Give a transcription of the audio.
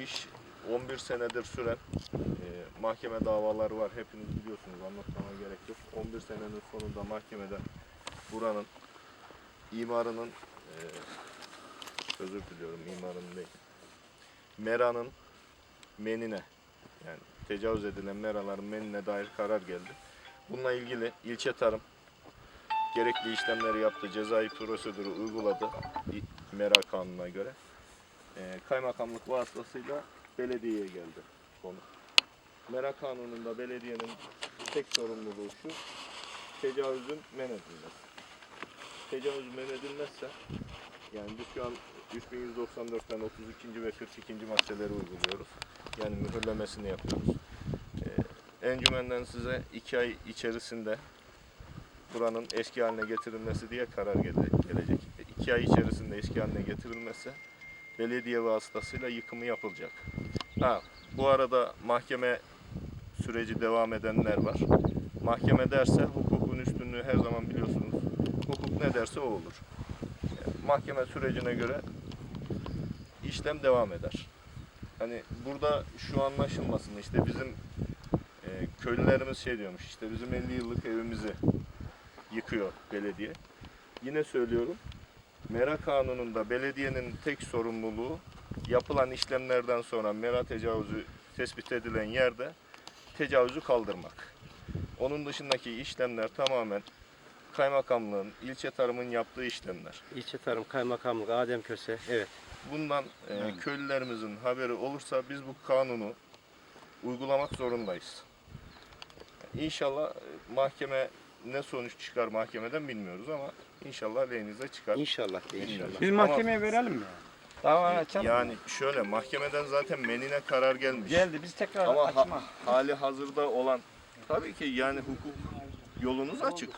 bu iş 11 senedir süren e, mahkeme davaları var. Hepiniz biliyorsunuz anlatmama gerek yok. 11 senenin sonunda mahkemede buranın imarının e, özür diliyorum imarının değil. Mera'nın menine yani tecavüz edilen meraların menine dair karar geldi. Bununla ilgili ilçe tarım gerekli işlemleri yaptı, cezai prosedürü uyguladı mera kanununa göre. Ee, kaymakamlık vasıtasıyla belediyeye geldi konu. Mera kanununda belediyenin tek sorumluluğu şu, tecavüzün men edilmesi. Tecavüz men edilmezse, yani biz şu an 3194'ten 32. ve 42. maddeleri uyguluyoruz. Yani mühürlemesini yapıyoruz. Ee, encümenden size iki ay içerisinde buranın eski haline getirilmesi diye karar gele- gelecek. E, İki ay içerisinde eski haline getirilmezse belediye vasıtasıyla yıkımı yapılacak. Ha, bu arada mahkeme süreci devam edenler var. Mahkeme derse hukukun üstünlüğü her zaman biliyorsunuz. Hukuk ne derse o olur. Mahkeme sürecine göre işlem devam eder. Hani burada şu anlaşılmasın işte bizim e, köylülerimiz şey diyormuş işte bizim 50 yıllık evimizi yıkıyor belediye. Yine söylüyorum. Mera kanununda belediyenin tek sorumluluğu yapılan işlemlerden sonra mera tecavüzü tespit edilen yerde tecavüzü kaldırmak. Onun dışındaki işlemler tamamen kaymakamlığın, ilçe tarımın yaptığı işlemler. İlçe Tarım Kaymakamlık Adem Köse. Evet. Bundan e, köylülerimizin haberi olursa biz bu kanunu uygulamak zorundayız. İnşallah e, mahkeme ne sonuç çıkar mahkemeden bilmiyoruz ama inşallah lehinize çıkar. İnşallah inşallah. Biz Ama- mahkemeye verelim mi? Dava açalım. Yani şöyle mahkemeden zaten menine karar gelmiş. Geldi biz tekrar Ama ha- açma. hali hazırda olan tabii ki yani hukuk yolunuz açık.